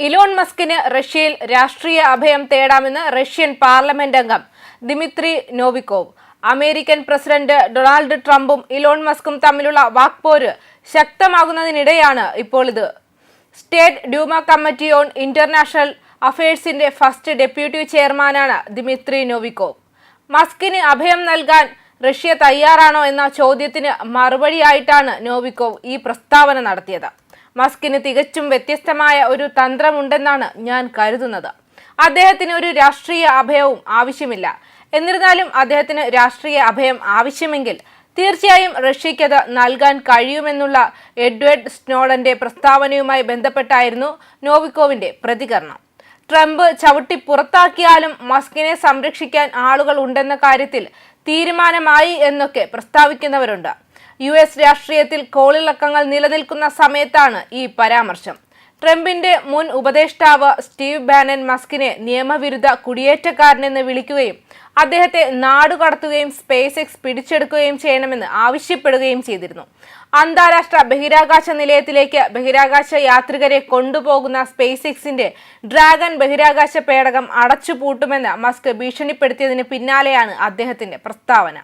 Elon മസ്കിന് റഷ്യയിൽ രാഷ്ട്രീയ അഭയം തേടാമെന്ന് റഷ്യൻ പാർലമെന്റ് അംഗം Dmitry Novikov. American president Donald ട്രംപും ഇലോൺ മസ്കും തമ്മിലുള്ള വാക്പോര് ശക്തമാകുന്നതിനിടെയാണ് ഇപ്പോൾ ഇത്. State Duma committee on international അഫയേഴ്സിന്റെ first deputy ചെയർമാനാണ് ദിമിത്രി നോവിക്കോവ്. മസ്കിന് അഭയം നൽകാൻ റഷ്യ തയ്യാറാണോ എന്ന ചോദ്യത്തിന് മറുപടിയായിട്ടാണ് നോവിക്കോവ് ഈ പ്രസ്താവന നടത്തിയത്. മസ്കിന് തികച്ചും വ്യത്യസ്തമായ ഒരു തന്ത്രമുണ്ടെന്നാണ് ഞാൻ കരുതുന്നത്. അദ്ദേഹത്തിന് ഒരു രാഷ്ട്രീയ അഭയവും ആവശ്യമില്ല. എന്നിരുന്നാലും അദ്ദേഹത്തിന് രാഷ്ട്രീയ അഭയം ആവശ്യമെങ്കിൽ തീർച്ചയായും റഷ്യയ്ക്കത് നൽകാൻ കഴിയുമെന്നുള്ള എഡ്വേർഡ് സ്നോഡന്റെ പ്രസ്താവനയുമായി ബന്ധപ്പെട്ടായിരുന്നു നോവിക്കോവിന്റെ പ്രതികരണം. ട്രംപ് ചവിട്ടി പുറത്താക്കിയാലും മസ്കിനെ സംരക്ഷിക്കാൻ ആളുകൾ ഉണ്ടെന്ന കാര്യത്തിൽ തീരുമാനമായി എന്നൊക്കെ പ്രസ്താവിക്കുന്നവരുണ്ട്. യു എസ് രാഷ്ട്രീയത്തിൽ കോളിളക്കങ്ങൾ നിലനിൽക്കുന്ന സമയത്താണ് ഈ പരാമർശം. ട്രംപിന്റെ മുൻ ഉപദേഷ്ടാവ് സ്റ്റീവ് ബാനൻ മസ്കിനെ നിയമവിരുദ്ധ കുടിയേറ്റക്കാരനെന്ന് വിളിക്കുകയും അദ്ദേഹത്തെ നാടുകടത്തുകയും സ്പേസ് എക്സ് പിടിച്ചെടുക്കുകയും ചെയ്യണമെന്ന് ആവശ്യപ്പെടുകയും ചെയ്തിരുന്നു. അന്താരാഷ്ട്ര ബഹിരാകാശ നിലയത്തിലേക്ക് ബഹിരാകാശ യാത്രികരെ കൊണ്ടുപോകുന്ന സ്പേസ് എക്സിന്റെ ഡ്രാഗൺ ബഹിരാകാശ പേടകം അടച്ചുപൂട്ടുമെന്ന് മസ്ക് ഭീഷണിപ്പെടുത്തിയതിന് പിന്നാലെയാണ് അദ്ദേഹത്തിന്റെ പ്രസ്താവന.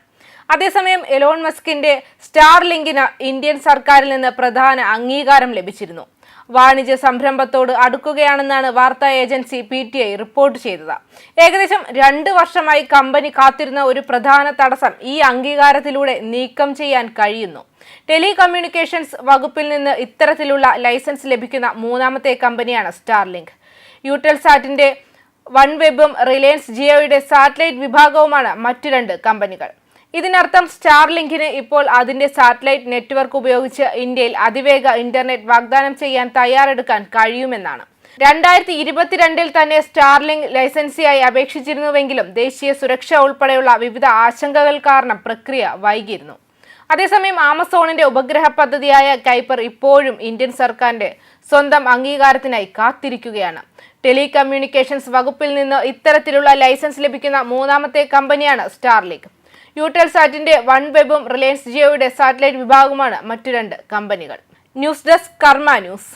അതേസമയം എലോൺ മസ്കിന്റെ സ്റ്റാർ ലിങ്കിന് ഇന്ത്യൻ സർക്കാരിൽ നിന്ന് പ്രധാന അംഗീകാരം ലഭിച്ചിരുന്നു. വാണിജ്യ സംരംഭത്തോട് അടുക്കുകയാണെന്നാണ് വാർത്താ agency P T I report ചെയ്തത്. ഏകദേശം രണ്ട് വർഷമായി കമ്പനി കാത്തിരുന്ന ഒരു പ്രധാന തടസ്സം ഈ അംഗീകാരത്തിലൂടെ നീക്കം ചെയ്യാൻ കഴിയുന്നു. ടെലികമ്മ്യൂണിക്കേഷൻസ് വകുപ്പിൽ നിന്ന് ഇത്തരത്തിലുള്ള ലൈസൻസ് ലഭിക്കുന്ന മൂന്നാമത്തെ കമ്പനിയാണ് സ്റ്റാർലിങ്ക്. യൂട്ടൽസാറ്റിന്റെ വൺ വെബും റിലയൻസ് ജിയോയുടെ സാറ്റലൈറ്റ് വിഭാഗവുമാണ് മറ്റു രണ്ട് കമ്പനികൾ. ഇതിനർത്ഥം സ്റ്റാർലിങ്കിന് ഇപ്പോൾ അതിന്റെ സാറ്റലൈറ്റ് നെറ്റ്വർക്ക് ഉപയോഗിച്ച് ഇന്ത്യയിൽ അതിവേഗ ഇന്റർനെറ്റ് വാഗ്ദാനം ചെയ്യാൻ തയ്യാറെടുക്കാൻ കഴിയുമെന്നാണ്. രണ്ടായിരത്തി ഇരുപത്തിരണ്ടിൽ തന്നെ സ്റ്റാർലിങ്ക് ലൈസൻസിയായി അപേക്ഷിച്ചിരുന്നുവെങ്കിലും ദേശീയ സുരക്ഷ ഉൾപ്പെടെയുള്ള വിവിധ ആശങ്കകൾ കാരണം പ്രക്രിയ വൈകിയിരുന്നു. അതേസമയം ആമസോണിന്റെ ഉപഗ്രഹ പദ്ധതിയായ കൈപ്പർ ഇപ്പോഴും ഇന്ത്യൻ സർക്കാരിന്റെ സ്വന്തം അംഗീകാരത്തിനായി കാത്തിരിക്കുകയാണ്. ടെലികമ്മ്യൂണിക്കേഷൻസ് വകുപ്പിൽ നിന്ന് ഇത്തരത്തിലുള്ള ലൈസൻസ് ലഭിക്കുന്ന മൂന്നാമത്തെ കമ്പനിയാണ് സ്റ്റാർലിങ്ക്. യൂട്ടൽസാറ്റിന്റെ വൺ വെബും റിലയൻസ് ജിയോയുടെ സാറ്റലൈറ്റ് വിഭാഗവുമാണ് മറ്റു രണ്ട് കമ്പനികൾ. News desk Karma news.